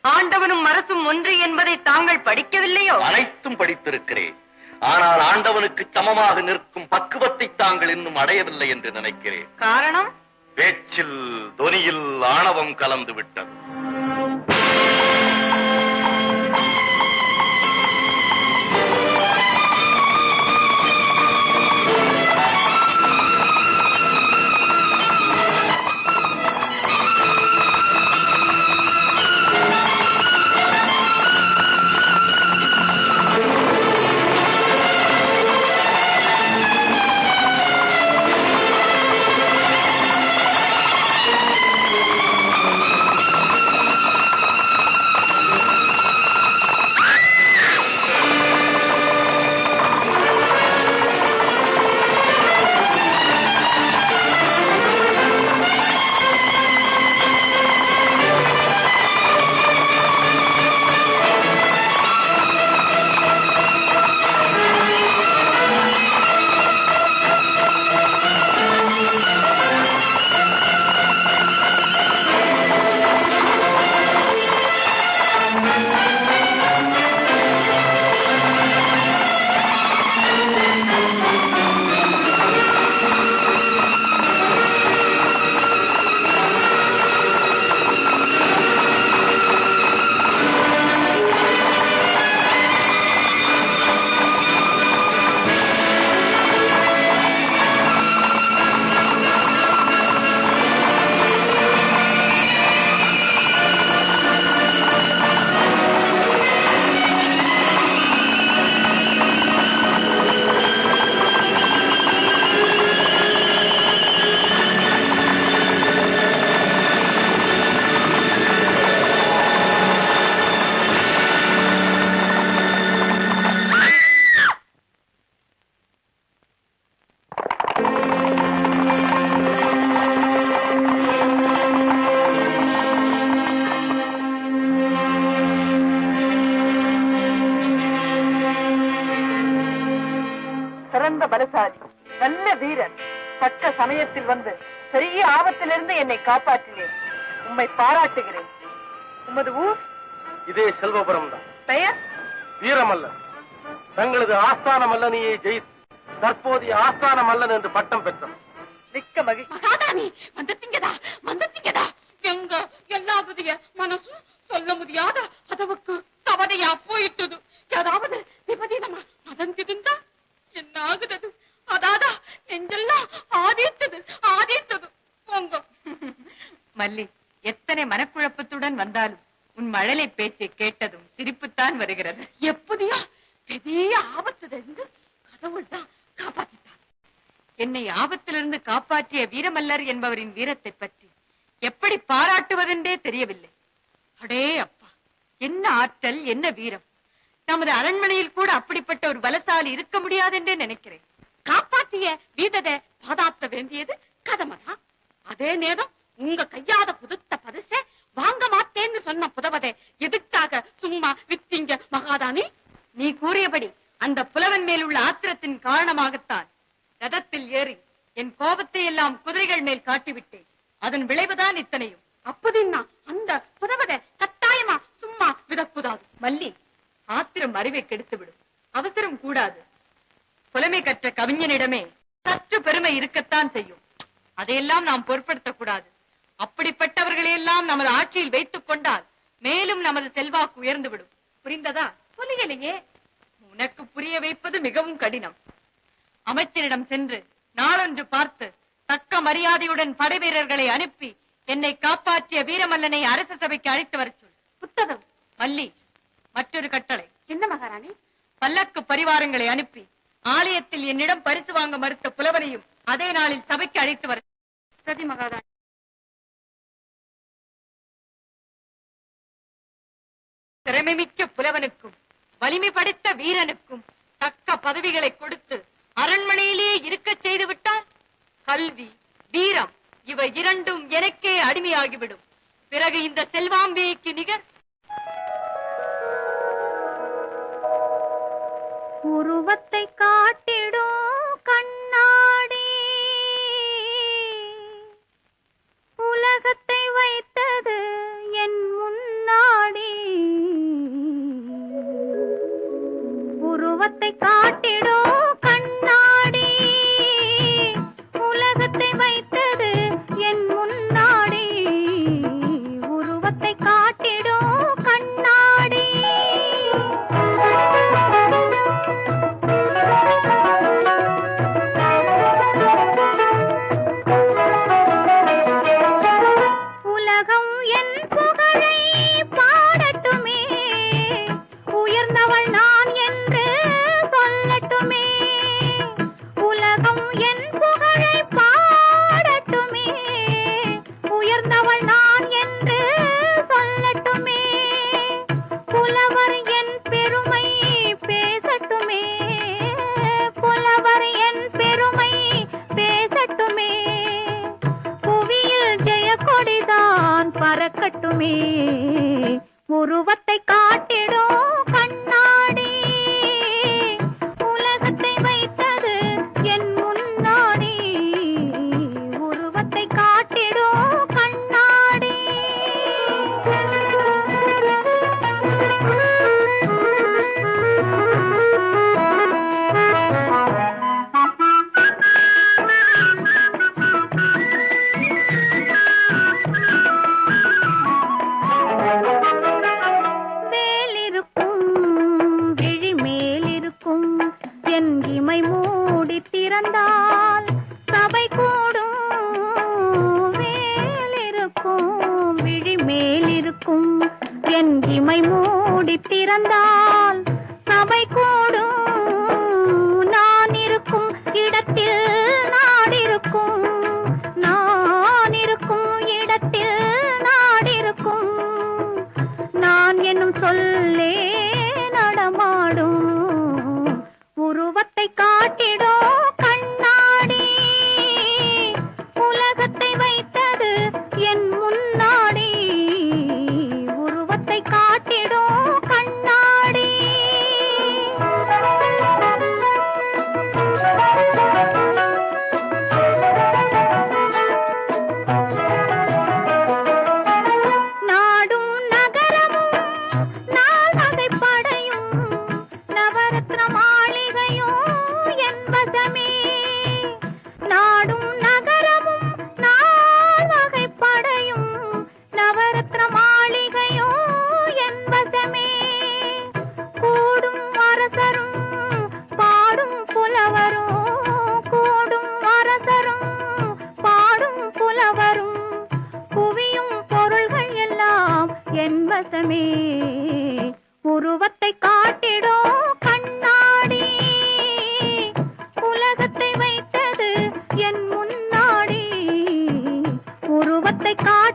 ஆண்டவனும் அரசும் ஒன்று என்பதை தாங்கள் படிக்கவில்லையோ? அனைத்தும் படித்திருக்கிறேன். ஆனால் ஆண்டவனுக்கு சமமாக நிற்கும் பக்குவத்தை தாங்கள் இன்னும் அடையவில்லை என்று நினைக்கிறேன். காரணம்? பேச்சில் தொனியில் ஆணவம் கலந்து விட்டது. நல்ல வீரன். தக்க சமயத்தில் வந்து பெரிய ஆபத்திலிருந்து என்னை காப்பாற்றினேன் உம்மை பாராட்டுகிறேன். உமது ஊர்? இதே செல்வபுரம் தான் பெயர்? வீரமல்ல தங்களது ஆஸ்தான மல்லனியை ஜெயித்து தற்போதைய ஆஸ்தான மல்லன் என்று பட்டம் பெற்றார் மிக்க மகிழ்ச்சி. மகாதானி வந்துட்டீங்கடா வந்துட்டீங்கடா எங்க எல்லாபதிய மனசு சொல்ல முடியாத அதவுக்கு தவதையா போயிட்டது. மல்லி எத்தனை மனக்குழப்பத்துடன் வந்தாலும் உன் மழலை பேச்சை கேட்டதும் சிரிப்புத்தான் வருகிறது. எப்படியோ பெரிய ஆபத்துல இருந்து கடவுள் தான் காப்பாத்திட்டார். என்னை ஆபத்திலிருந்து காப்பாற்றிய வீரமல்லர் என்பவரின் வீரத்தை பற்றி எப்படி பாராட்டுவதென்றே தெரியவில்லை. அடே அப்பா என்ன ஆற்றல் என்ன வீரம். நமது அரண்மனையில் கூட அப்படிப்பட்ட ஒரு பலசாலி இருக்க முடியாதென்றே நினைக்கிறேன். காப்பாத்திய வீரரை பாதாத்த வேண்டியது கதமதான் அதே நேரம் உங்க கையாத புதுத்த பரிசை வாங்க மாட்டேன்னு சொன்ன புதவதை எதுக்காக சும்மா வித்தீங்க மகாதானி? நீ கூறியபடி அந்த புலவன் மேல் உள்ள ஆத்திரத்தின் காரணமாகத்தான் ரதத்தில் ஏறி என் கோபத்தை எல்லாம் குதிரைகள் மேல் காட்டிவிட்டேன். அதன் விளைவுதான் இத்தனையும். அப்படின்னா அந்த புதவதை கட்டாயமா சும்மா விடக்கூடாது மல்லி ஆத்திரம் அறிவை கெடுத்துவிடும். அவசரம் கூடாது. புலமை கற்ற கவிஞனிடமே சற்று பெருமை இருக்கத்தான் செய்யும். அதையெல்லாம் நாம் பொருட்படுத்தக் கூடாது அப்படிப்பட்டவர்களையெல்லாம் நமது ஆட்சியில் வைத்துக் கொண்டால் மேலும் நமது செல்வாக்கு உயர்ந்துவிடும். புரிந்ததா? புரியலையே. உனக்கு புரிய வைப்பது மிகவும் கடினம். அமைச்சரிடம் சென்று நாளொன்று பார்த்து தக்க மரியாதையுடன் படை வீரர்களை அனுப்பி என்னை காப்பாற்றிய வீரமல்லனை அரச சபைக்கு அழைத்து வரச் சொல். புத்தகம். மல்லி மற்றொரு கட்டளை. என்ன மகாராணி? பல்லக்கு பரிவாரங்களை அனுப்பி ஆலயத்தில் என்னிடம் பரிசு வாங்க மறுத்த புலவனையும் அதே நாளில் சபைக்கு அழைத்து வர சதி மகாராணி. திறமைமிக்க புலவனுக்கும் வலிமை படைத்த வீரனுக்கும் தக்க பதவிகளை கொடுத்து அரண்மனையிலே இருக்க செய்து விட்டால் கல்வி வீரம் இவை இரண்டும் எனக்கே அடிமையாகிவிடும். பிறகு இந்த செல்வாம்பியைக்கு நிகர் உருவத்தை காட்டிடோ கண்ணாடி. உலகத்தை வைத்தது என் முன்னாடி. உருவத்தை காட்டிடோ கண்ணாடி. உலகம் என் புகழை பாடட்டுமே. உயர்ந்தவள் நான் திறந்தால் சபை கூடும். மேலிருக்கும் விழி மேலிருக்கும். என் இமை மூடி திறந்தால் சபை கூடும். நான் இருக்கும் இடத்தில் काट